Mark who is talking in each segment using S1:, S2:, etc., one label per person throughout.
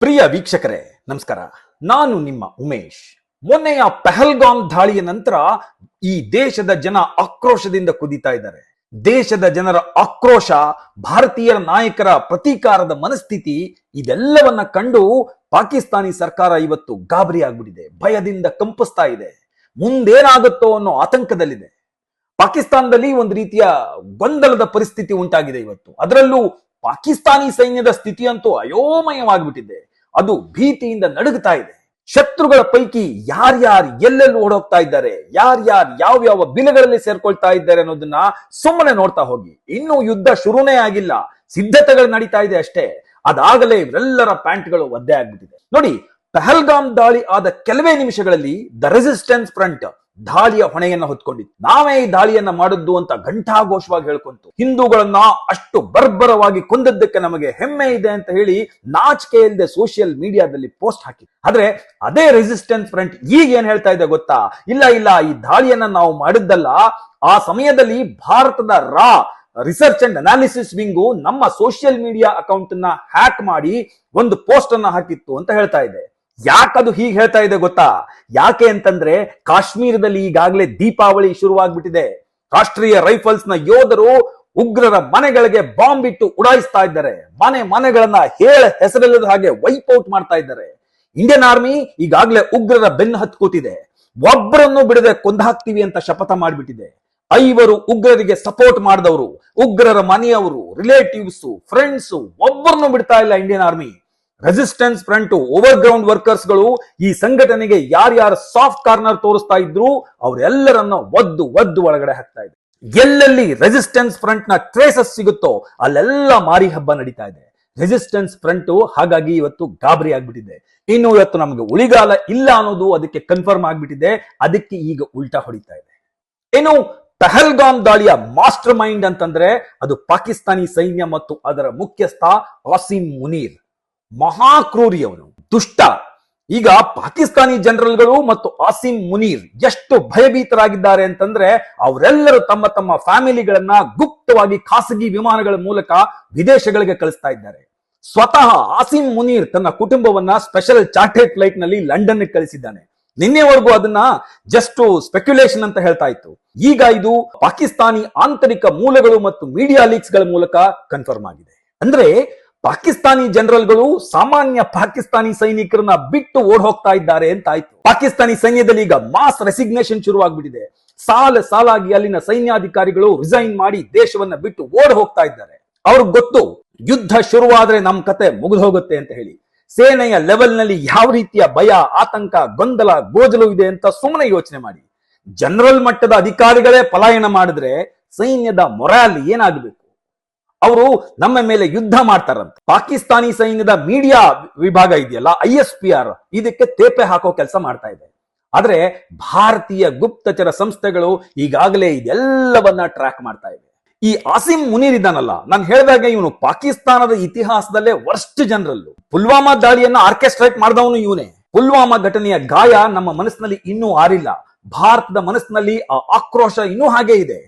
S1: ಪ್ರಿಯ ವೀಕ್ಷಕರೇ, ನಮಸ್ಕಾರ. ನಾನು ನಿಮ್ಮ ಉಮೇಶ್. ಮೊನ್ನೆಯ ಪೆಹಲ್ಗಾಮ್ ದಾಳಿಯ ನಂತರ ಈ ದೇಶದ ಜನ ಆಕ್ರೋಶದಿಂದ ಕುದಿತಾ ಇದ್ದಾರೆ. ದೇಶದ ಜನರ ಆಕ್ರೋಶ ಭಾರತೀಯ ನಾಯಕರ ಪ್ರತೀಕಾರದ ಮನಸ್ಥಿತಿ, ಇದೆಲ್ಲವನ್ನ ಕಂಡು ಪಾಕಿಸ್ತಾನಿ ಸರ್ಕಾರ ಇವತ್ತು ಗಾಬರಿ ಆಗ್ಬಿಟ್ಟಿದೆ, ಭಯದಿಂದ ಕಂಪಿಸ್ತಾ ಇದೆ. ಮುಂದೇನಾಗುತ್ತೋ ಅನ್ನೋ ಆತಂಕದಲ್ಲಿದೆ. ಪಾಕಿಸ್ತಾನದಲ್ಲಿ ಒಂದು ರೀತಿಯ ಗೊಂದಲದ ಪರಿಸ್ಥಿತಿ ಉಂಟಾಗಿದೆ ಇವತ್ತು. ಅದರಲ್ಲೂ ಪಾಕಿಸ್ತಾನಿ ಸೈನ್ಯದ ಸ್ಥಿತಿಯಂತೂ ಅಯೋಮಯವಾಗಿಬಿಟ್ಟಿದೆ. ಅದು ಭೀತಿಯಿಂದ ನಡುಗುತ್ತಾ ಇದೆ. ಶತ್ರುಗಳ ಪೈಕಿ ಯಾರ್ಯಾರು ಎಲ್ಲೆಲ್ಲಿ ಓಡೋಗ್ತಾ ಇದ್ದಾರೆ, ಯಾರ್ಯಾರು ಯಾವ ಬಿಲಗಳಲ್ಲಿ ಸೇರ್ಕೊಳ್ತಾ ಇದ್ದಾರೆ ಅನ್ನೋದನ್ನ ಸುಮ್ಮನೆ ನೋಡ್ತಾ ಹೋಗಿ. ಇನ್ನು ಯುದ್ಧ ಶುರುನೇ ಆಗಿಲ್ಲ. ಸಿದ್ಧತೆಗಳು ನಡೀತಾ ಇದೆ ಅಷ್ಟೇ. ಅದಾಗಲೇ ಇವರೆಲ್ಲರ ಪ್ಯಾಂಟ್ಗಳು ಒದ್ದೆ ಆಗ್ಬಿಟ್ಟಿದೆ. ನೋಡಿ, ಪಹಲ್ಗಾಮ್ ದಾಳಿ ಆದ ಕೆಲವೇ ನಿಮಿಷಗಳಲ್ಲಿ ದ ರೆಸಿಸ್ಟೆನ್ಸ್ ಫ್ರಂಟ್ ದಾಳಿಯ ಹೊಣೆಯನ್ನ ಹೊತ್ಕೊಂಡಿತ್ತು. ನಾವೇ ಈ ದಾಳಿಯನ್ನ ಮಾಡಿದ್ದು ಅಂತ ಘಂಟಾಘೋಷವಾಗಿ ಹೇಳ್ಕೊಂತು. ಹಿಂದೂಗಳನ್ನ ಅಷ್ಟು ಬರ್ಬರವಾಗಿ ಕೊಂದದ್ದಕ್ಕೆ ನಮಗೆ ಹೆಮ್ಮೆ ಇದೆ ಅಂತ ಹೇಳಿ ನಾಚಿಕೆ ಇಲ್ಲದೆ ಸೋಷಿಯಲ್ ಮೀಡಿಯಾದಲ್ಲಿ ಪೋಸ್ಟ್ ಹಾಕಿ ಆದ್ರೆ ಅದೇ ರೆಸಿಸ್ಟೆನ್ಸ್ ಫ್ರಂಟ್ ಈಗ ಏನ್ ಹೇಳ್ತಾ ಇದೆ ಗೊತ್ತಾ? ಇಲ್ಲ ಇಲ್ಲ, ಈ ದಾಳಿಯನ್ನ ನಾವು ಮಾಡಿದ್ದಲ್ಲ. ಆ ಸಮಯದಲ್ಲಿ ಭಾರತದ ರಾ ರಿಸರ್ಚ್ ಅಂಡ್ ಅನಾಲಿಸಿಸ್ ವಿಂಗು ನಮ್ಮ ಸೋಷಿಯಲ್ ಮೀಡಿಯಾ ಅಕೌಂಟ್ನ ಹ್ಯಾಕ್ ಮಾಡಿ ಒಂದು ಪೋಸ್ಟ್ ಅನ್ನ ಹಾಕಿತ್ತು ಅಂತ ಹೇಳ್ತಾ ಇದೆ. ಯಾಕದು ಹೀಗೆ ಹೇಳ್ತಾ ಇದೆ ಗೊತ್ತಾ? ಯಾಕೆ ಅಂತಂದ್ರೆ ಕಾಶ್ಮೀರದಲ್ಲಿ ಈಗಾಗಲೇ ದೀಪಾವಳಿ ಶುರುವಾಗ್ಬಿಟ್ಟಿದೆ. ರಾಷ್ಟ್ರೀಯ ರೈಫಲ್ಸ್ನ ಯೋಧರು ಉಗ್ರರ ಮನೆಗಳಿಗೆ ಬಾಂಬ್ ಇಟ್ಟು ಉಡಾಯಿಸ್ತಾ ಇದ್ದಾರೆ. ಮನೆ ಮನೆಗಳನ್ನ ಹೇಳ ಹೆಸರಿಲ್ಲದ ಹಾಗೆ ವೈಪ್ ಔಟ್ ಮಾಡ್ತಾ ಇದ್ದಾರೆ. ಇಂಡಿಯನ್ ಆರ್ಮಿ ಈಗಾಗಲೇ ಉಗ್ರರ ಬೆನ್ನು ಹತ್ತು ಕೂತಿದೆ ಒಬ್ಬರನ್ನು ಬಿಡದೆ ಕೊಂದಾಕ್ತಿವಿ ಅಂತ ಶಪಥ ಮಾಡಿಬಿಟ್ಟಿದೆ. ಐವರು ಉಗ್ರರಿಗೆ ಸಪೋರ್ಟ್ ಮಾಡಿದವರು, ಉಗ್ರರ ಮನೆಯವರು, ರಿಲೇಟಿವ್ಸ್, ಫ್ರೆಂಡ್ಸ್ ಒಬ್ಬರನ್ನು ಬಿಡ್ತಾ ಇಲ್ಲ Indian army. Resistance front over ground ವರ್ಕರ್ಸ್ಗಳು ಈ ಸಂಘಟನೆಗೆ ಯಾರ್ಯಾರು ಸಾಫ್ಟ್ ಕಾರ್ನರ್ ತೋರಿಸ್ತಾ ಇದ್ರು ಅವರೆಲ್ಲರನ್ನ ಒದ್ದು ಒದ್ದು ಒಳಗಡೆ ಹಾಕ್ತಾ ಇದೆ. ಎಲ್ಲೆಲ್ಲಿ ರೆಸಿಸ್ಟೆನ್ಸ್ ಫ್ರಂಟ್ನ ಟ್ರೇಸಸ್ ಸಿಗುತ್ತೋ ಅಲ್ಲೆಲ್ಲ ಮಾರಿ ಹಬ್ಬ ನಡೀತಾ ಇದೆ. ರೆಸಿಸ್ಟೆನ್ಸ್ ಫ್ರಂಟ್ ಹಾಗಾಗಿ ಇವತ್ತು ಗಾಬರಿ ಆಗ್ಬಿಟ್ಟಿದೆ. ಇನ್ನು ಇವತ್ತು ನಮಗೆ ಉಳಿಗಾಲ ಇಲ್ಲ ಅನ್ನೋದು ಅದಕ್ಕೆ ಕನ್ಫರ್ಮ್ ಆಗ್ಬಿಟ್ಟಿದೆ. ಅದಕ್ಕೆ ಈಗ ಉಲ್ಟಾ ಹೊಡಿತಾ ಇದೆ. ಇನ್ನು ಪಹಲ್ಗಾಮ್ ದಾಳಿಯ ಮಾಸ್ಟರ್ ಮೈಂಡ್ ಅಂತಂದ್ರೆ ಅದು ಪಾಕಿಸ್ತಾನಿ ಸೈನ್ಯ ಮತ್ತು ಅದರ ಮುಖ್ಯಸ್ಥ ಆಸಿಮ್ ಮುನೀರ್. ಮಹಾಕ್ರೂರಿ ಅವನು ದುಷ್ಟ. ಈಗ ಪಾಕಿಸ್ತಾನಿ ಜನರಲ್ಗಳು ಮತ್ತು ಆಸಿಮ್ ಮುನೀರ್ ಎಷ್ಟು ಭಯಭೀತರಾಗಿದ್ದಾರೆ ಅಂತಂದ್ರೆ ಅವರೆಲ್ಲರೂ ತಮ್ಮ ತಮ್ಮ ಫ್ಯಾಮಿಲಿಗಳನ್ನ ಗುಪ್ತವಾಗಿ ಖಾಸಗಿ ವಿಮಾನಗಳ ಮೂಲಕ ವಿದೇಶಗಳಿಗೆ ಕಳಿಸ್ತಾ ಇದ್ದಾರೆ. ಸ್ವತಃ ಆಸಿಮ್ ಮುನೀರ್ ತನ್ನ ಕುಟುಂಬವನ್ನ ಸ್ಪೆಷಲ್ ಚಾರ್ಟೆಡ್ ಫ್ಲೈಟ್ನಲ್ಲಿ ಲಂಡನ್ ಕಳಿಸಿದ್ದಾನೆ. ನಿನ್ನೆವರೆಗೂ ಅದನ್ನ ಜಸ್ಟ್ ಸ್ಪೆಕ್ಯುಲೇಷನ್ ಅಂತ ಹೇಳ್ತಾ ಇತ್ತು. ಈಗ ಇದು ಪಾಕಿಸ್ತಾನಿ ಆಂತರಿಕ ಮೂಲಗಳು ಮತ್ತು ಮೀಡಿಯಾ ಲೀಕ್ಸ್ಗಳ ಮೂಲಕ ಕನ್ಫರ್ಮ್ ಆಗಿದೆ. ಅಂದ್ರೆ ಪಾಕಿಸ್ತಾನಿ ಜನರಲ್ಗಳು ಸಾಮಾನ್ಯ ಪಾಕಿಸ್ತಾನಿ ಸೈನಿಕರನ್ನ ಬಿಟ್ಟು ಓಡ್ ಹೋಗ್ತಾ ಇದ್ದಾರೆ ಅಂತ ಆಯ್ತು ಪಾಕಿಸ್ತಾನಿ ಸೈನ್ಯದಲ್ಲಿ ಈಗ ಮಾಸ್ ರೆಸಿಗ್ನೇಷನ್ ಶುರುವಾಗ್ಬಿಟ್ಟಿದೆ. ಸಾಲ ಸಾಲಾಗಿ ಅಲ್ಲಿನ ಸೈನ್ಯಾಧಿಕಾರಿಗಳು ರಿಸೈನ್ ಮಾಡಿ ದೇಶವನ್ನ ಬಿಟ್ಟು ಓಡ್ ಹೋಗ್ತಾ ಇದ್ದಾರೆ. ಅವ್ರಿಗೆ ಗೊತ್ತು, ಯುದ್ಧ ಶುರುವಾದ್ರೆ ನಮ್ ಕತೆ ಮುಗಿದು ಹೋಗುತ್ತೆ ಅಂತ ಹೇಳಿ. ಸೇನೆಯ ಲೆವೆಲ್ನಲ್ಲಿ ಯಾವ ರೀತಿಯ ಭಯ, ಆತಂಕ, ಗೊಂದಲ, ಗೋಜಲು ಇದೆ ಅಂತ ಸುಮ್ಮನೆ ಯೋಚನೆ ಮಾಡಿ. ಜನರಲ್ ಮಟ್ಟದ ಅಧಿಕಾರಿಗಳೇ ಪಲಾಯನ ಮಾಡಿದ್ರೆ ಸೈನ್ಯದ ಮೊರಾಲ್ ಏನಾಗಬೇಕು? ಅವರು ನಮ್ಮ ಮೇಲೆ ಯುದ್ಧ ಮಾಡ್ತಾರಂತೆ. ಪಾಕಿಸ್ತಾನಿ ಸೈನ್ಯದ ಮೀಡಿಯಾ ವಿಭಾಗ ಇದೆಯಲ್ಲ, ಐ ಎಸ್ ಪಿ ಆರ್, ಇದಕ್ಕೆ ತೇಪೆ ಹಾಕೋ ಕೆಲಸ ಮಾಡ್ತಾ ಇದೆ. ಆದ್ರೆ ಭಾರತೀಯ ಗುಪ್ತಚರ ಸಂಸ್ಥೆಗಳು ಈಗಾಗಲೇ ಇದೆಲ್ಲವನ್ನ ಟ್ರ್ಯಾಕ್ ಮಾಡ್ತಾ ಇವೆ ಈ ಆಸಿಮ್ ಮುನೀರ್ ಇದ್ದಾನಲ್ಲ, ನಾನು ಹೇಳಿದಾಗ ಇವನು ಪಾಕಿಸ್ತಾನದ ಇತಿಹಾಸದಲ್ಲೇ ವರ್ಸ್ಟ್ ಜನರಲ್ ಪುಲ್ವಾಮಾ ದಾಳಿಯನ್ನ ಆರ್ಕೆಸ್ಟ್ರೇಟ್ ಮಾಡಿದವನು ಇವನೇ. ಪುಲ್ವಾಮಾ ಘಟನೆಯ ಗಾಯ ನಮ್ಮ ಮನಸ್ಸಿನಲ್ಲಿ ಇನ್ನೂ ಆರಿಲ್ಲ. ಭಾರತದ ಮನಸ್ಸಿನಲ್ಲಿ ಆ ಆಕ್ರೋಶ ಇನ್ನೂ ಹಾಗೆ ಇದೆ.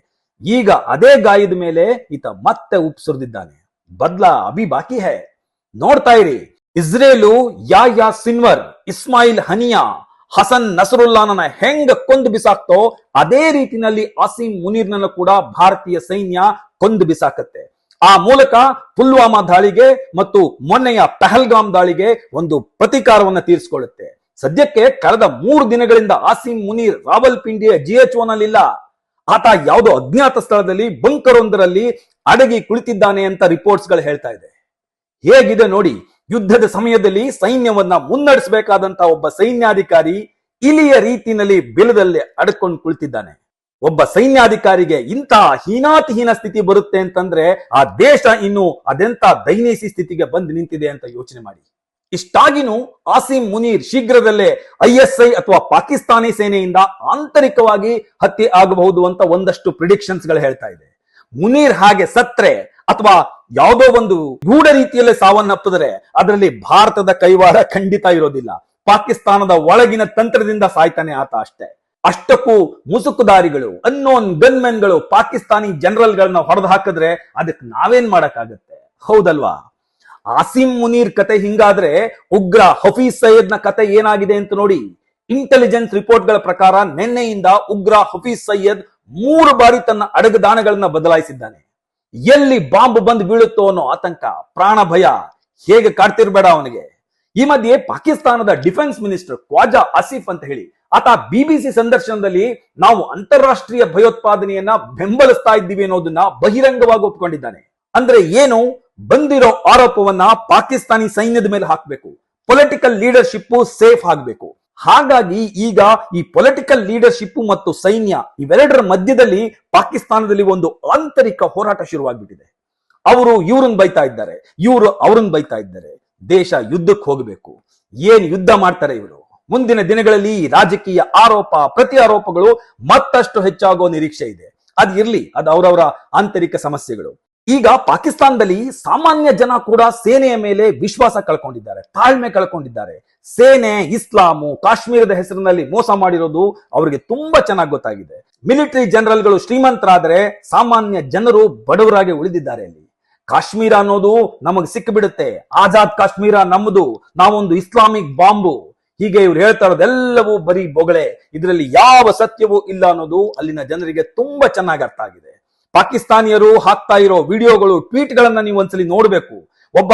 S1: ಈಗ ಅದೇ ಗಾಯದ ಮೇಲೆ ಈತ ಮತ್ತೆ ಉಪ್ಸುರಿದಿದ್ದಾನೆ. ಸುರಿದಿದ್ದಾನೆ ಬದ್ಲಾ ಅಭಿ ಬಾಕಿ ಹೇ. ನೋಡ್ತಾ ಇರಿ. Israel Yahya Sinwar, Ismail Haniyeh, Hassan ನಸರುಲ್ಲಾನನ ಹೆಂಗ ಕೊಂದು ಬಿಸಾಕ್ತೋ, ಅದೇ ರೀತಿನಲ್ಲಿ ಆಸಿಮ್ ಮುನೀರ್ನನ್ನು ಕೂಡ ಭಾರತೀಯ ಸೈನ್ಯ ಕೊಂದು ಬಿಸಾಕತ್ತೆ. ಆ ಮೂಲಕ ಪುಲ್ವಾಮಾ ದಾಳಿಗೆ ಮತ್ತು ಮೊನ್ನೆಯ ಪಹಲ್ಗಾಮ್ ದಾಳಿಗೆ ಒಂದು ಪ್ರತೀಕಾರವನ್ನ ತೀರಿಸಿಕೊಳ್ಳುತ್ತೆ. ಸದ್ಯಕ್ಕೆ ಕಳೆದ ಮೂರು ದಿನಗಳಿಂದ ಆಸಿಮ್ ಮುನೀರ್ ರಾವಲ್ಪಿಂಡಿಯ ಜಿ ಎಚ್ನಲ್ಲಿ ಆತ ಯಾವುದೋ ಅಜ್ಞಾತ ಸ್ಥಳದಲ್ಲಿ ಬಂಕರ್ ಒಂದರಲ್ಲಿ ಅಡಗಿ ಕುಳಿತಿದ್ದಾನೆ ಅಂತ ರಿಪೋರ್ಟ್ಸ್ಗಳು ಹೇಳ್ತಾ ಇದೆ. ಹೇಗಿದೆ ನೋಡಿ, ಯುದ್ಧದ ಸಮಯದಲ್ಲಿ ಸೈನ್ಯವನ್ನ ಮುನ್ನಡೆಸಬೇಕಾದಂತ ಒಬ್ಬ ಸೈನ್ಯಾಧಿಕಾರಿ ಇಲಿಯ ರೀತಿನಲ್ಲಿ ಬಿಲದಲ್ಲಿ ಅಡಕೊಂಡು ಕುಳಿತಿದ್ದಾನೆ. ಒಬ್ಬ ಸೈನ್ಯಾಧಿಕಾರಿಗೆ ಇಂಥ ಹೀನಾತಿಹೀನ ಸ್ಥಿತಿ ಬರುತ್ತೆ ಅಂತಂದ್ರೆ ಆ ದೇಶ ಇನ್ನು ಅದೆಂತ ದೈನೇಸಿ ಸ್ಥಿತಿಗೆ ಬಂದು ನಿಂತಿದೆ ಅಂತ ಯೋಚನೆ ಮಾಡಿ. ಇಷ್ಟಾಗಿನೂ ಆಸಿಂ ಮುನೀರ್ ಶೀಘ್ರದಲ್ಲೇ ಐಎಸ್ಐ ಅಥವಾ ಪಾಕಿಸ್ತಾನಿ ಸೇನೆಯಿಂದ ಆಂತರಿಕವಾಗಿ ಹತ್ಯೆ ಆಗಬಹುದು ಅಂತ ಒಂದಷ್ಟು ಪ್ರಿಡಿಕ್ಷನ್ಸ್ಗಳು ಹೇಳ್ತಾ ಇದೆ. ಮುನೀರ್ ಹಾಗೆ ಸತ್ರೆ ಅಥವಾ ಯಾವುದೋ ಒಂದು ಗೂಢ ರೀತಿಯಲ್ಲಿ ಸಾವನ್ನಪ್ಪಿದ್ರೆ ಅದರಲ್ಲಿ ಭಾರತದ ಕೈವಾಡ ಖಂಡಿತ ಇರೋದಿಲ್ಲ. ಪಾಕಿಸ್ತಾನದ ಒಳಗಿನ ತಂತ್ರದಿಂದ ಸಾಯ್ತಾನೆ ಆತ ಅಷ್ಟೇ. ಅಷ್ಟಕ್ಕೂ ಮುಸುಕುದಾರಿಗಳು ಅನ್ನೋನ್ ಗನ್ಮೆನ್ಗಳು ಪಾಕಿಸ್ತಾನಿ ಜನರಲ್ಗಳನ್ನ ಹೊಡೆದು ಹಾಕಿದ್ರೆ ಅದಕ್ಕೆ ನಾವೇನ್ ಮಾಡಕ್ಕಾಗತ್ತೆ? ಹೌದಲ್ವಾ? ಆಸಿಮ್ ಮುನೀರ್ ಕತೆ ಹಿಂಗಾದ್ರೆ ಉಗ್ರ ಹಫೀಸ್ನ ಕತೆ ಏನಾಗಿದೆ ಅಂತ ನೋಡಿ. ಇಂಟೆಲಿಜೆನ್ಸ್ ರಿಪೋರ್ಟ್ಗಳ ಪ್ರಕಾರ ನಿನ್ನೆಯಿಂದ ಉಗ್ರ ಹಫೀಸ್ ಸೈಯದ್ ಮೂರು ಬಾರಿ ತನ್ನ ಅಡಗುದಾಣಗಳನ್ನ ಬದಲಾಯಿಸಿದ್ದಾನೆ. ಎಲ್ಲಿ ಬಾಂಬ್ ಬಂದು ಬೀಳುತ್ತೋ ಅನ್ನೋ ಆತಂಕ, ಪ್ರಾಣ ಭಯ ಹೇಗೆ ಕಾಡ್ತಿರ್ಬೇಡ ಅವನಿಗೆ. ಈ ಮಧ್ಯೆ ಪಾಕಿಸ್ತಾನದ ಡಿಫೆನ್ಸ್ ಮಿನಿಸ್ಟರ್ ಖ್ವಾಜಾ ಆಸಿಫ್ ಅಂತ ಹೇಳಿ, ಆತ ಬಿಬಿಸಿ ಸಂದರ್ಶನದಲ್ಲಿ ನಾವು ಅಂತಾರಾಷ್ಟ್ರೀಯ ಭಯೋತ್ಪಾದನೆಯನ್ನ ಬೆಂಬಲಿಸ್ತಾ ಇದ್ದೀವಿ ಅನ್ನೋದನ್ನ ಬಹಿರಂಗವಾಗಿ ಒಪ್ಕೊಂಡಿದ್ದಾನೆ ಅಂದ್ರೆ ಏನು? ಬಂದಿರೋ ಆರೋಪವನ್ನ ಪಾಕಿಸ್ತಾನಿ ಸೈನ್ಯದ ಮೇಲೆ ಹಾಕಬೇಕು. ಪೊಲಿಟಿಕಲ್ ಲೀಡರ್ಶಿಪ್ ಸೇಫ್ ಆಗಬೇಕು. ಹಾಗಾಗಿ ಈಗ ಈ ಪೊಲಿಟಿಕಲ್ ಲೀಡರ್ಶಿಪ್ ಮತ್ತು ಸೈನ್ಯ ಇವೆರಡರ ಮಧ್ಯದಲ್ಲಿ ಪಾಕಿಸ್ತಾನದಲ್ಲಿ ಒಂದು ಆಂತರಿಕ ಹೋರಾಟ ಶುರುವಾಗ್ಬಿಟ್ಟಿದೆ. ಅವರು ಇವ್ರನ್ನ ಬೈತಾ ಇದ್ದಾರೆ. ಇವರು ಅವ್ರನ್ನ ಬೈತಾ ಇದ್ದಾರೆ. ದೇಶ ಯುದ್ಧಕ್ಕೆ ಹೋಗಬೇಕು. ಏನ್ ಯುದ್ಧ ಮಾಡ್ತಾರೆ ಇವರು? ಮುಂದಿನ ದಿನಗಳಲ್ಲಿ ರಾಜಕೀಯ ಆರೋಪ, ಪ್ರತಿ ಆರೋಪಗಳು ಮತ್ತಷ್ಟು ಹೆಚ್ಚಾಗೋ ನಿರೀಕ್ಷೆ ಇದೆ. ಅದ್ ಇರ್ಲಿ ಅದು ಅವರವರ ಆಂತರಿಕ ಸಮಸ್ಯೆಗಳು. ಈಗ ಪಾಕಿಸ್ತಾನದಲ್ಲಿ ಸಾಮಾನ್ಯ ಜನ ಕೂಡ ಸೇನೆಯ ಮೇಲೆ ವಿಶ್ವಾಸ ಕಳ್ಕೊಂಡಿದ್ದಾರೆ, ತಾಳ್ಮೆ ಕಳ್ಕೊಂಡಿದ್ದಾರೆ. ಸೇನೆ, ಇಸ್ಲಾಮು, ಕಾಶ್ಮೀರದ ಹೆಸರಿನಲ್ಲಿ ಮೋಸ ಮಾಡಿರೋದು ಅವರಿಗೆ ತುಂಬಾ ಚೆನ್ನಾಗಿ ಗೊತ್ತಾಗಿದೆ. ಮಿಲಿಟರಿ ಜನರಲ್ಗಳು ಶ್ರೀಮಂತರಾದರೆ ಸಾಮಾನ್ಯ ಜನರು ಬಡವರಾಗಿ ಉಳಿದಿದ್ದಾರೆ ಅಲ್ಲಿ. ಕಾಶ್ಮೀರ ಅನ್ನೋದು ನಮಗ್ ಸಿಕ್ಕಿಬಿಡುತ್ತೆ. ಆಜಾದ್ ಕಾಶ್ಮೀರ ನಮ್ಮದು ನಾವೊಂದು ಇಸ್ಲಾಮಿಕ್ ಬಾಂಬು. ಹೀಗೆ ಇವ್ರು ಹೇಳ್ತಾ ಇರೋದೆಲ್ಲವೂ ಬರೀ ಬೊಗಳೆ. ಇದರಲ್ಲಿ ಯಾವ ಸತ್ಯವೂ ಇಲ್ಲ ಅನ್ನೋದು ಅಲ್ಲಿನ ಜನರಿಗೆ ತುಂಬಾ ಚೆನ್ನಾಗಿ ಅರ್ಥ ಆಗಿದೆ. ಪಾಕಿಸ್ತಾನಿಯರು ಹಾಕ್ತಾ ಇರೋ ವಿಡಿಯೋಗಳು ಟ್ವೀಟ್ ಗಳನ್ನ ನೀವು ಒಂದ್ಸಲಿ ನೋಡ್ಬೇಕು. ಒಬ್ಬ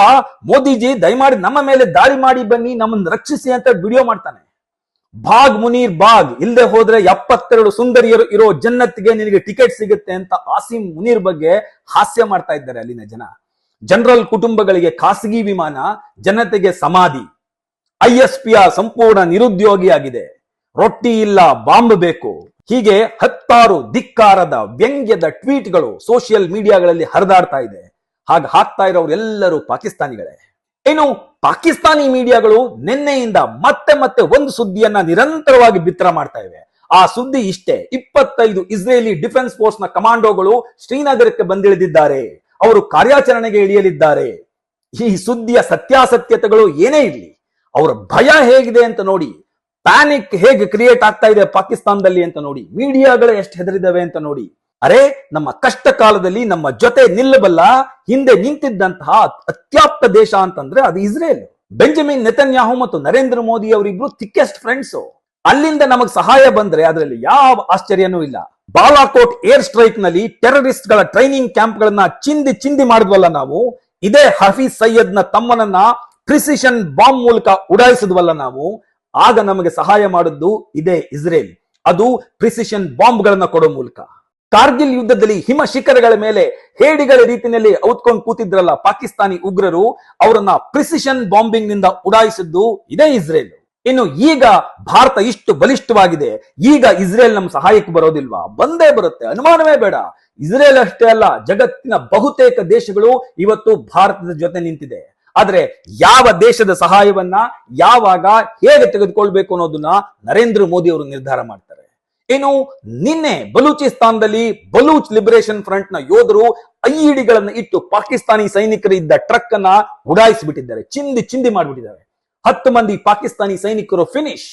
S1: ಮೋದಿಜಿ, ದಯಮಾಡಿ ನಮ್ಮ ಮೇಲೆ ದಾಳಿ ಮಾಡಿ ಬನ್ನಿ ನಮ್ಮನ್ನ ರಕ್ಷಿಸಿ ಅಂತ ವಿಡಿಯೋ ಮಾಡ್ತಾನೆ. ಬಾಗ್ ಮುನೀರ್ ಬಾಗ್ ಇಲ್ಲದೆ ಹೋದ್ರೆ ಎಪ್ಪತ್ತೆರಡು ಸುಂದರಿಯರು ಇರೋ ಜನ್ನತ್ಗೆ ನಿನಗೆ ಟಿಕೆಟ್ ಸಿಗುತ್ತೆ ಅಂತ ಆಸಿಮ್ ಮುನೀರ್ ಬಗ್ಗೆ ಹಾಸ್ಯ ಮಾಡ್ತಾ ಇದ್ದಾರೆ ಅಲ್ಲಿನ ಜನ. ಜನರಲ್ ಕುಟುಂಬಗಳಿಗೆ ಖಾಸಗಿ ವಿಮಾನ, ಜನತೆಗೆ ಸಮಾಧಿ. ಐ ಎಸ್ ಪಿಯ ಸಂಪೂರ್ಣ ನಿರುದ್ಯೋಗಿಯಾಗಿದೆ. ರೊಟ್ಟಿ ಇಲ್ಲ, ಬಾಂಬ್ ಬೇಕು. ಹೀಗೆ ಹತ್ತಾರು ಧಿಕ್ಕಾರದ ವ್ಯಂಗ್ಯದ ಟ್ವೀಟ್ಗಳು ಸೋಷಿಯಲ್ ಮೀಡಿಯಾಗಳಲ್ಲಿ ಹರಿದಾಡ್ತಾ ಇದೆ. ಹಾಗೆ ಹಾಕ್ತಾ ಇರೋರೆಲ್ಲರೂ ಪಾಕಿಸ್ತಾನಿಗಳೇ. ಏನು ಪಾಕಿಸ್ತಾನಿ ಮೀಡಿಯಾಗಳು ನಿನ್ನೆಯಿಂದ ಮತ್ತೆ ಮತ್ತೆ ಒಂದು ಸುದ್ದಿಯನ್ನ ನಿರಂತರವಾಗಿ ಬಿತ್ತರ ಮಾಡ್ತಾ ಇವೆ. ಆ ಸುದ್ದಿ ಇಷ್ಟೇ. ಇಪ್ಪತ್ತೈದು ಇಸ್ರೇಲಿ ಡಿಫೆನ್ಸ್ ಫೋರ್ಸ್ನ ಕಮಾಂಡೋಗಳು ಶ್ರೀನಗರಕ್ಕೆ ಬಂದಿಳಿದಿದ್ದಾರೆ. ಅವರು ಕಾರ್ಯಾಚರಣೆಗೆ ಇಳಿಯಲಿದ್ದಾರೆ. ಈ ಸುದ್ದಿಯ ಸತ್ಯಾಸತ್ಯತೆಗಳು ಏನೇ ಇರಲಿ, ಅವರ ಭಯ ಹೇಗಿದೆ ಅಂತ ನೋಡಿ ಪ್ಯಾನಿಕ್ ಹೇಗೆ ಕ್ರಿಯೇಟ್ ಆಗ್ತಾ ಇದೆ ಪಾಕಿಸ್ತಾನದಲ್ಲಿ ಅಂತ ನೋಡಿ. ಮೀಡಿಯಾಗಳು ಎಷ್ಟು ಹೆದರಿದವೆ ಅಂತ ನೋಡಿ. ಅರೆ, ನಮ್ಮ ಕಷ್ಟ ಕಾಲದಲ್ಲಿ ನಮ್ಮ ಜೊತೆ ನಿಲ್ಲಬಲ್ಲ, ಹಿಂದೆ ನಿಂತಿದ್ದಂತಹ ಅತ್ಯಾಪ್ತ ದೇಶ ಅಂತಂದ್ರೆ ಅದು ಇಸ್ರೇಲ್. ಬೆಂಜಮಿನ್ ನೆತನ್ಯಾಹು ಮತ್ತು ನರೇಂದ್ರ ಮೋದಿ ಅವರಿಬ್ರು ಥಿಕ್ಕೆಸ್ಟ್ ಫ್ರೆಂಡ್ಸ್ ಅಲ್ಲಿಂದ ನಮಗ್ ಸಹಾಯ ಬಂದ್ರೆ ಅದರಲ್ಲಿ ಯಾವ ಆಶ್ಚರ್ಯನೂ ಇಲ್ಲ. ಬಾಲಾಕೋಟ್ ಏರ್ ಸ್ಟ್ರೈಕ್ನಲ್ಲಿ ಟೆರರಿಸ್ಟ್ಗಳ ಟ್ರೈನಿಂಗ್ ಕ್ಯಾಂಪ್ ಗಳನ್ನ ಚಿಂದಿ ಚಿಂದಿ ಮಾಡಿದ್ವಲ್ಲ ನಾವು, ಇದೇ ಹಫೀಜ್ ಸೈಯದ್ನ ತಮ್ಮನನ್ನ ಪ್ರಿಸಿಷನ್ ಬಾಂಬ್ ಮೂಲಕ ಉಡಾಯಿಸಿದ್ವಲ್ಲ ನಾವು ಆಗ ನಮಗೆ ಸಹಾಯ ಮಾಡಿದ್ದು ಇದೇ ಇಸ್ರೇಲ್. ಅದು ಪ್ರಿಸಿಷನ್ ಬಾಂಬ್ ಗಳನ್ನ ಕೊಡೋ ಮೂಲಕ. ಕಾರ್ಗಿಲ್ ಯುದ್ಧದಲ್ಲಿ ಹಿಮ ಶಿಖರಗಳ ಮೇಲೆ ಹೇಡಿಗಳ ರೀತಿಯಲ್ಲಿ ಔತ್ಕೊಂಡು ಕೂತಿದ್ರಲ್ಲ ಪಾಕಿಸ್ತಾನಿ ಉಗ್ರರು, ಅವರನ್ನ ಪ್ರಿಸಿಷನ್ ಬಾಂಬಿಂಗ್ನಿಂದ ಉಡಾಯಿಸಿದ್ದು ಇದೇ ಇಸ್ರೇಲ್. ಇನ್ನು ಈಗ ಭಾರತ ಇಷ್ಟು ಬಲಿಷ್ಠವಾಗಿದೆ. ಈಗ ಇಸ್ರೇಲ್ ನಮ್ಮ ಸಹಾಯಕ್ಕೆ ಬರೋದಿಲ್ವಾ? ಬಂದೇ ಬರುತ್ತೆ. ಅನುಮಾನವೇ ಬೇಡ. ಇಸ್ರೇಲ್ ಅಷ್ಟೇ ಅಲ್ಲ, ಜಗತ್ತಿನ ಬಹುತೇಕ ದೇಶಗಳು ಇವತ್ತು ಭಾರತದ ಜೊತೆ ನಿಂತಿದೆ. ಆದ್ರೆ ಯಾವ ದೇಶದ ಸಹಾಯವನ್ನ ಯಾವಾಗ ಹೇಗೆ ತೆಗೆದುಕೊಳ್ಬೇಕು ಅನ್ನೋದನ್ನ ನರೇಂದ್ರ ಮೋದಿ ಅವರು ನಿರ್ಧಾರ ಮಾಡ್ತಾರೆ. ಇನ್ನು ನಿನ್ನೆ ಬಲೂಚಿಸ್ತಾನದಲ್ಲಿ ಬಲೂಚ್ ಲಿಬರೇಷನ್ ಫ್ರಂಟ್ನ ಯೋಧರು ಐಇಡಿಗಳನ್ನು ಇಟ್ಟು ಪಾಕಿಸ್ತಾನಿ ಸೈನಿಕರು ಇದ್ದ ಟ್ರಕ್ ಅನ್ನ ಉಡಾಯಿಸಿಬಿಟ್ಟಿದ್ದಾರೆ. ಚಿಂದಿ ಚಿಂದಿ ಮಾಡಿಬಿಟ್ಟಿದ್ದಾರೆ. ಹತ್ತು ಮಂದಿ ಪಾಕಿಸ್ತಾನಿ ಸೈನಿಕರು ಫಿನಿಶ್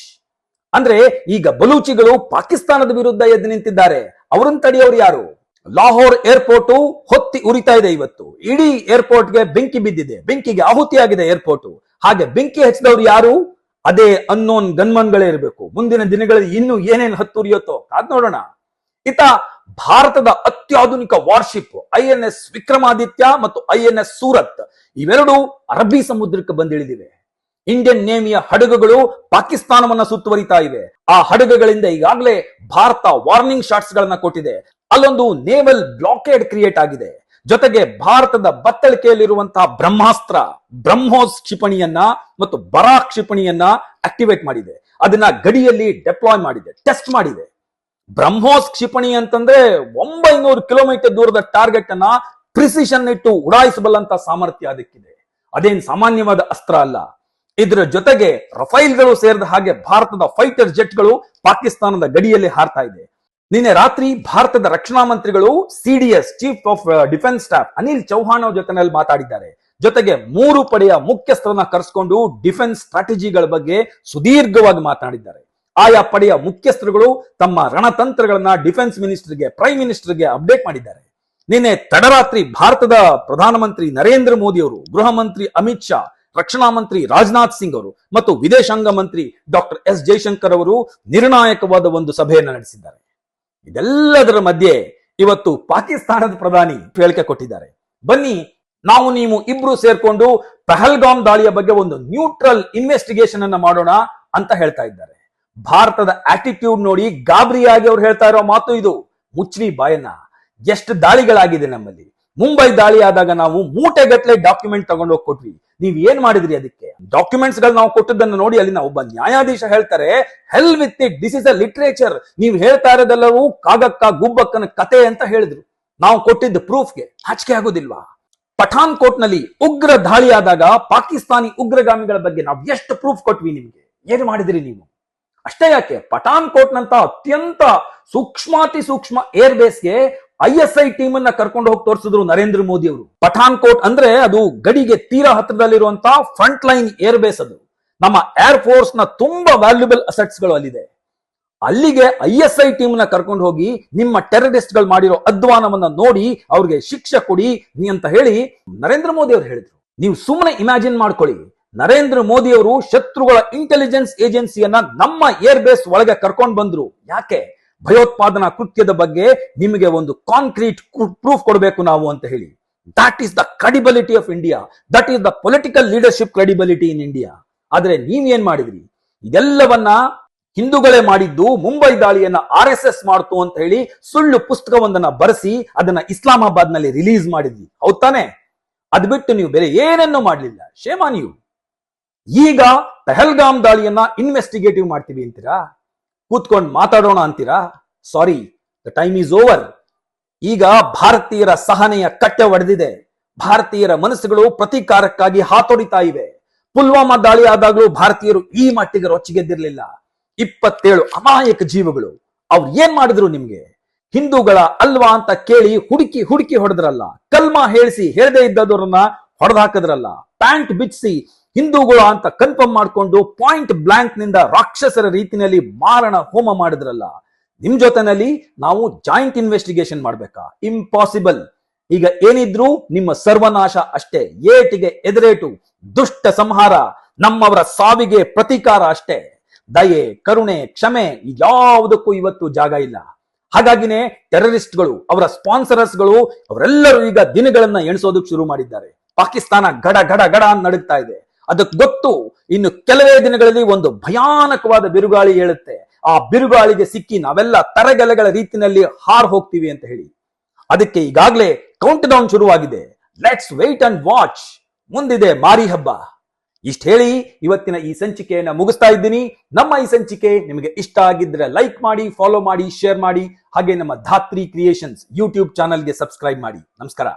S1: ಅಂದ್ರೆ ಈಗ ಬಲೂಚಿಗಳು ಪಾಕಿಸ್ತಾನದ ವಿರುದ್ಧ ಎದ್ದು ನಿಂತಿದ್ದಾರೆ. ಅವರನ್ನು ತಡೆಯೋರು ಯಾರು? ಲಾಹೋರ್ ಏರ್ಪೋರ್ಟ್ ಹೊತ್ತಿ ಉರಿತಾ ಇದೆ ಇವತ್ತು. ಇಡೀ ಏರ್ಪೋರ್ಟ್ಗೆ ಬೆಂಕಿ ಬಿದ್ದಿದೆ. ಬೆಂಕಿಗೆ ಆಹುತಿಯಾಗಿದೆ ಏರ್ಪೋರ್ಟ್. ಹಾಗೆ ಬೆಂಕಿ ಹಚ್ಚಿದವ್ರು ಯಾರು? ಅದೇ ಅನ್ನೋನ್ ಗನ್ಮನ್ಗಳೇ ಇರಬೇಕು. ಮುಂದಿನ ದಿನಗಳಲ್ಲಿ ಇನ್ನು ಏನೇನು ಹತ್ತುರಿಯುತ್ತೋ ಅದ್ ನೋಡೋಣ. ಇತ ಭಾರತದ ಅತ್ಯಾಧುನಿಕ warship I N S Vikramaditya ಮತ್ತು ಐ ಎನ್ ಎಸ್ ಸೂರತ್, ಇವೆರಡು ಅರಬ್ಬಿ ಸಮುದ್ರಕ್ಕೆ ಬಂದಿಳಿದಿವೆ. ಇಂಡಿಯನ್ ನೇವಿಯ ಹಡಗುಗಳು ಪಾಕಿಸ್ತಾನವನ್ನ ಸುತ್ತುವರಿತಾ ಇವೆ. ಆ ಹಡಗುಗಳಿಂದ ಈಗಾಗಲೇ ಭಾರತ ವಾರ್ನಿಂಗ್ ಶಾಟ್ಸ್ ಗಳನ್ನ ಕೊಟ್ಟಿದೆ. ಅಲ್ಲೊಂದು ನೇವಲ್ ಬ್ಲಾಕೇಡ್ ಕ್ರಿಯೇಟ್ ಆಗಿದೆ. ಜೊತೆಗೆ ಭಾರತದ ಬತ್ತಳಿಕೆಯಲ್ಲಿರುವಂತಹ ಬ್ರಹ್ಮಾಸ್ತ್ರ, ಬ್ರಹ್ಮೋಸ್ ಕ್ಷಿಪಣಿಯನ್ನ ಮತ್ತು ಬರಾ ಕ್ಷಿಪಣಿಯನ್ನ ಆಕ್ಟಿವೇಟ್ ಮಾಡಿದೆ. ಅದನ್ನ ಗಡಿಯಲ್ಲಿ ಡೆಪ್ಲಾಯ್ ಮಾಡಿದೆ, ಟೆಸ್ಟ್ ಮಾಡಿದೆ. ಬ್ರಹ್ಮೋಸ್ ಕ್ಷಿಪಣಿ ಅಂತಂದ್ರೆ ಒಂಬೈನೂರು ಕಿಲೋಮೀಟರ್ ದೂರದ ಟಾರ್ಗೆಟ್ ಅನ್ನ ಪ್ರಿಸಿಷನ್ ಇಟ್ಟು ಉಡಾಯಿಸಬಲ್ಲಂತ ಸಾಮರ್ಥ್ಯ ಅದಕ್ಕಿದೆ. ಅದೇನ್ ಸಾಮಾನ್ಯವಾದ ಅಸ್ತ್ರ ಅಲ್ಲ. ಇದರ ಜೊತೆಗೆ ರಫೈಲ್ಗಳು ಸೇರಿದ ಹಾಗೆ ಭಾರತದ ಫೈಟರ್ ಜೆಟ್ಗಳು ಪಾಕಿಸ್ತಾನದ ಗಡಿಯಲ್ಲಿ ಹಾರ್ತಾ ಇದೆ. ನಿನ್ನೆ ರಾತ್ರಿ ಭಾರತದ ರಕ್ಷಣಾ ಮಂತ್ರಿಗಳು CDS chief of defence staff Anil Chauhan ಅವ್ರ ಜೊತೆನಲ್ಲಿ ಮಾತಾಡಿದ್ದಾರೆ. ಜೊತೆಗೆ ಮೂರು ಪಡೆಯ ಮುಖ್ಯಸ್ಥರನ್ನ ಕರೆಸ್ಕೊಂಡು ಡಿಫೆನ್ಸ್ ಸ್ಟ್ರಾಟಜಿಗಳ ಬಗ್ಗೆ ಸುದೀರ್ಘವಾಗಿ ಮಾತನಾಡಿದ್ದಾರೆ ಆಯಾ ಪಡೆಯ ಮುಖ್ಯಸ್ಥರುಗಳು ತಮ್ಮ ರಣತಂತ್ರಗಳನ್ನ ಡಿಫೆನ್ಸ್ ಮಿನಿಸ್ಟರ್ಗೆ, ಪ್ರೈಮ್ ಮಿನಿಸ್ಟರ್ಗೆ ಅಪ್ಡೇಟ್ ಮಾಡಿದ್ದಾರೆ. ನಿನ್ನೆ ತಡರಾತ್ರಿ ಭಾರತದ ಪ್ರಧಾನಮಂತ್ರಿ ನರೇಂದ್ರ ಮೋದಿ ಅವರು, ಗೃಹ ಮಂತ್ರಿ ಅಮಿತ್ ಶಾ, ರಕ್ಷಣಾ ಮಂತ್ರಿ ರಾಜನಾಥ್ ಸಿಂಗ್ ಅವರು ಮತ್ತು ವಿದೇಶಾಂಗ ಮಂತ್ರಿ ಡಾಕ್ಟರ್ ಎಸ್ ಜೈಶಂಕರ್ ಅವರು ನಿರ್ಣಾಯಕವಾದ ಒಂದು ಸಭೆಯನ್ನು ನಡೆಸಿದ್ದಾರೆ. ಇದೆಲ್ಲದರ ಮಧ್ಯೆ ಇವತ್ತು ಪಾಕಿಸ್ತಾನದ ಪ್ರಧಾನಿ ಹೇಳಿಕೆ ಕೊಟ್ಟಿದ್ದಾರೆ. ಬನ್ನಿ, ನಾವು ನೀವು ಇಬ್ರು ಸೇರ್ಕೊಂಡು ಪಹಲ್ಗಾಮ್ ದಾಳಿಯ ಬಗ್ಗೆ ಒಂದು ನ್ಯೂಟ್ರಲ್ ಇನ್ವೆಸ್ಟಿಗೇಷನ್ ಅನ್ನ ಮಾಡೋಣ ಅಂತ ಹೇಳ್ತಾ ಇದ್ದಾರೆ. ಭಾರತದ ಆಟಿಟ್ಯೂಡ್ ನೋಡಿ ಗಾಬರಿಯಾಗಿ ಅವ್ರು ಹೇಳ್ತಾ ಇರೋ ಮಾತು ಇದು. ಮುಚ್ಚ್ರಿ ಬಾಯನ್ನ. ಎಷ್ಟು ದಾಳಿಗಳಾಗಿದೆ ನಮ್ಮಲ್ಲಿ. ಮುಂಬೈ ದಾಳಿ ಆದಾಗ ನಾವು ಮೂಟೆಗಟ್ಟಲೆ ಡಾಕ್ಯುಮೆಂಟ್ ತಗೊಂಡೋಗಿ ಕೊಟ್ವಿ. ನೀವ್ ಏನ್ ಮಾಡಿದ್ರಿ ಅದಕ್ಕೆ? ಡಾಕ್ಯುಮೆಂಟ್ಸ್ಗಳು ನಾವು ಕೊಟ್ಟದನ್ನ ನೋಡಿ ಅಲ್ಲಿನ ಒಬ್ಬ ನ್ಯಾಯಾಧೀಶ ಹೇಳ್ತಾರೆ hell with it this is a literature ನೀವು ಹೇಳ್ತಾ ಇರೋದೆಲ್ಲವೂ ಕಾಗಕ್ಕ, ಗುಬ್ಬಕ್ಕನ ಕತೆ ಅಂತ ಹೇಳಿದ್ರು. ನಾವು ಕೊಟ್ಟಿದ್ದ ಪ್ರೂಫ್ಗೆ ಹಚ್ಕೆ ಆಗೋದಿಲ್ವಾ? ಪಠಾನ್ ಕೋಟ್ನಲ್ಲಿ ಉಗ್ರ ದಾಳಿ ಪಾಕಿಸ್ತಾನಿ ಉಗ್ರಗಾಮಿಗಳ ಬಗ್ಗೆ ನಾವು ಎಷ್ಟು ಪ್ರೂಫ್ ಕೊಟ್ವಿ ನಿಮ್ಗೆ? ಏನ್ ಮಾಡಿದ್ರಿ ನೀವು? ಅಷ್ಟೇ ಯಾಕೆ? ಪಠಾನ್ ಕೋಟ್ ನಂತ ಅತ್ಯಂತ ಸೂಕ್ಷ್ಮಾತಿ ಸೂಕ್ಷ್ಮ ಏರ್ ಬೇಸ್ಗೆ ಐ ಎಸ್ ಐ ಟೀಮ್ ಅನ್ನ ಕರ್ಕೊಂಡು ಹೋಗಿ ತೋರಿಸಿದ್ರು ನರೇಂದ್ರ ಮೋದಿ ಅವರು. ಪಠಾನ್ ಕೋಟ್ ಅಂದ್ರೆ ಅದು ಗಡಿಗೆ ತೀರಾ ಹತ್ರದಲ್ಲಿರುವಂತಹ ಫ್ರಂಟ್ ಲೈನ್ ಏರ್ ಬೇಸ್ ಅದು. ನಮ್ಮ ಏರ್ ಫೋರ್ಸ್ನ ತುಂಬಾ ವ್ಯಾಲ್ಯೂಬಲ್ ಅಸೆಟ್ಸ್ಗಳು ಅಲ್ಲಿದೆ. ಅಲ್ಲಿಗೆ ಐ ಎಸ್ ಐ ಟೀಮ್ನ ಕರ್ಕೊಂಡು ಹೋಗಿ ನಿಮ್ಮ ಟೆರರಿಸ್ಟ್ಗಳು ಮಾಡಿರೋ ಅಧ್ವಾನವನ್ನ ನೋಡಿ ಅವ್ರಿಗೆ ಶಿಕ್ಷೆ ಕೊಡಿ ನೀ ಅಂತ ಹೇಳಿ ನರೇಂದ್ರ ಮೋದಿ ಅವರು ಹೇಳಿದ್ರು. ನೀವು ಸುಮ್ಮನೆ ಇಮ್ಯಾಜಿನ್ ಮಾಡ್ಕೊಳ್ಳಿ. ನರೇಂದ್ರ ಮೋದಿ ಅವರು ಶತ್ರುಗಳ ಇಂಟೆಲಿಜೆನ್ಸ್ ಏಜೆನ್ಸಿಯನ್ನ ನಮ್ಮ ಏರ್ ಬೇಸ್ ಒಳಗೆ ಕರ್ಕೊಂಡು ಬಂದ್ರು. ಯಾಕೆ? ಭಯೋತ್ಪಾದನಾ ಕೃತ್ಯದ ಬಗ್ಗೆ ನಿಮಗೆ ಒಂದು ಕಾಂಕ್ರೀಟ್ ಪ್ರೂಫ್ ಕೊಡಬೇಕು ನಾವು ಅಂತ ಹೇಳಿ. That is the credibility of India that is the political leadership credibility in India ಆದ್ರೆ ನೀವ್ ಏನ್ ಮಾಡಿದ್ರಿ? ಇದೆಲ್ಲವನ್ನ ಹಿಂದೂಗಳೇ ಮಾಡಿದ್ದು ಮುಂಬೈ ದಾಳಿಯನ್ನ ಆರ್ ಎಸ್ ಎಸ್ ಮಾಡ್ತು ಅಂತ ಹೇಳಿ ಸುಳ್ಳು ಪುಸ್ತಕವೊಂದನ್ನ ಬರೆಸಿ ಅದನ್ನ ಇಸ್ಲಾಮಾಬಾದ್ನಲ್ಲಿ ರಿಲೀಸ್ ಮಾಡಿದ್ವಿ ಹೌದ್ ತಾನೆ? ಅದ್ ಬಿಟ್ಟು ನೀವು ಬೇರೆ ಏನನ್ನೂ ಮಾಡಲಿಲ್ಲ. ಶೇಮಾ ನೀವು. ಈಗ ಪೆಹಲ್ಗಾಮ್ ದಾಳಿಯನ್ನ ಇನ್ವೆಸ್ಟಿಗೇಟಿವ್ ಮಾಡ್ತೀವಿ ಅಂತೀರಾ? ಕೂತ್ಕೊಂಡು ಮಾತಾಡೋಣ ಅಂತೀರಾ? Sorry the time is over ಈಗ ಭಾರತೀಯರ ಸಹನೆಯ ಕಟ್ಟೆ ಒಡೆದಿದೆ. ಭಾರತೀಯರ ಮನಸ್ಸುಗಳು ಪ್ರತೀಕಾರಕ್ಕಾಗಿ ಹಾತೊಡಿತಾ ಇವೆ. ಪುಲ್ವಾಮಾ ದಾಳಿ ಆದಾಗಲೂ ಭಾರತೀಯರು ಈ ಮಟ್ಟಿಗೆ ರೊಚ್ಚಿಗೆದ್ದಿರ್ಲಿಲ್ಲ. ಇಪ್ಪತ್ತೇಳು ಅಮಾಯಕ ಜೀವಗಳು. ಅವ್ರು ಏನ್ ಮಾಡಿದ್ರು ನಿಮ್ಗೆ? ಹಿಂದೂಗಳ ಅಲ್ವಾ ಅಂತ ಕೇಳಿ ಹುಡುಕಿ ಹುಡುಕಿ ಹೊಡೆದ್ರಲ್ಲ. ಕಲ್ಮಾ ಹೇಳಿಸಿ, ಹೇಳದೇ ಇದ್ದದವ್ರನ್ನ ಹೊಡೆದಾಕದ್ರಲ್ಲ ಪ್ಯಾಂಟ್ ಬಿಚ್ಚಿಸಿ ಹಿಂದೂಗಳು ಅಂತ ಕನ್ಫರ್ಮ್ ಮಾಡ್ಕೊಂಡು ಪಾಯಿಂಟ್ ಬ್ಲಾಂಕ್ನಿಂದ ರಾಕ್ಷಸರ ರೀತಿನಲ್ಲಿ ಮಾರಣ ಹೋಮ ಮಾಡಿದ್ರಲ್ಲ, ನಿಮ್ ಜೊತೆನಲ್ಲಿ ನಾವು ಜಾಯಿಂಟ್ ಇನ್ವೆಸ್ಟಿಗೇಷನ್ ಮಾಡ್ಬೇಕಾ? ಇಂಪಾಸಿಬಲ್ ಈಗ ಏನಿದ್ರು ನಿಮ್ಮ ಸರ್ವನಾಶ ಅಷ್ಟೇ, ಏಟಿಗೆ ಎದುರೇಟು, ದುಷ್ಟ ಸಂಹಾರ, ನಮ್ಮವರ ಸಾವಿಗೆ ಪ್ರತೀಕಾರ ಅಷ್ಟೇ. ದಯೆ, ಕರುಣೆ, ಕ್ಷಮೆ ಯಾವುದಕ್ಕೂ ಇವತ್ತು ಜಾಗ ಇಲ್ಲ. ಹಾಗಾಗಿನೇ ಟೆರರಿಸ್ಟ್ಗಳು ಅವರ ಸ್ಪಾನ್ಸರರ್ಸ್ಗಳು ಅವರೆಲ್ಲರೂ ಈಗ ದಿನಗಳನ್ನ ಎಣಿಸೋದಕ್ಕೆ ಶುರು ಮಾಡಿದ್ದಾರೆ. ಪಾಕಿಸ್ತಾನ ಗಡ ಗಡ ಗಡ ನಡುಗ್ತಾ ಇದೆ. ಅದಕ್ಕೆ ಗೊತ್ತು, ಇನ್ನು ಕೆಲವೇ ದಿನಗಳಲ್ಲಿ ಒಂದು ಭಯಾನಕವಾದ ಬಿರುಗಾಳಿ ಹೇಳುತ್ತೆ ಆ ಬಿರುಗಾಳಿಗೆ ಸಿಕ್ಕಿ ನಾವೆಲ್ಲ ತರಗಲೆಗಳ ರೀತಿಯಲ್ಲಿ ಹಾರ್ ಹೋಗ್ತೀವಿ ಅಂತ ಹೇಳಿ. ಅದಕ್ಕೆ ಈಗಾಗಲೇ ಕೌಂಟ್ ಡೌನ್ ಶುರುವಾಗಿದೆ. ಲೆಟ್ಸ್ ವೇಟ್ ಅಂಡ್ ವಾಚ್ ಮುಂದಿದೆ ಮಾರಿ ಹಬ್ಬ. ಇಷ್ಟ ಹೇಳಿ, ಇವತ್ತಿನ ಈ ಸಂಚಿಕೆಯನ್ನ ಮುಗಿಸ್ತಾ ಇದ್ದೀನಿ. ನಮ್ಮ ಈ ಸಂಚಿಕೆ ನಿಮಗೆ ಇಷ್ಟ ಆಗಿದ್ರೆ ಲೈಕ್ ಮಾಡಿ ಫಾಲೋ ಮಾಡಿ ಶೇರ್ ಮಾಡಿ, ಹಾಗೆ ನಮ್ಮ ಧಾತ್ರಿ ಕ್ರಿಯೇಷನ್ಸ್ ಯೂಟ್ಯೂಬ್ ಚಾನಲ್ಗೆ ಸಬ್ಸ್ಕ್ರೈಬ್ ಮಾಡಿ. ನಮಸ್ಕಾರ.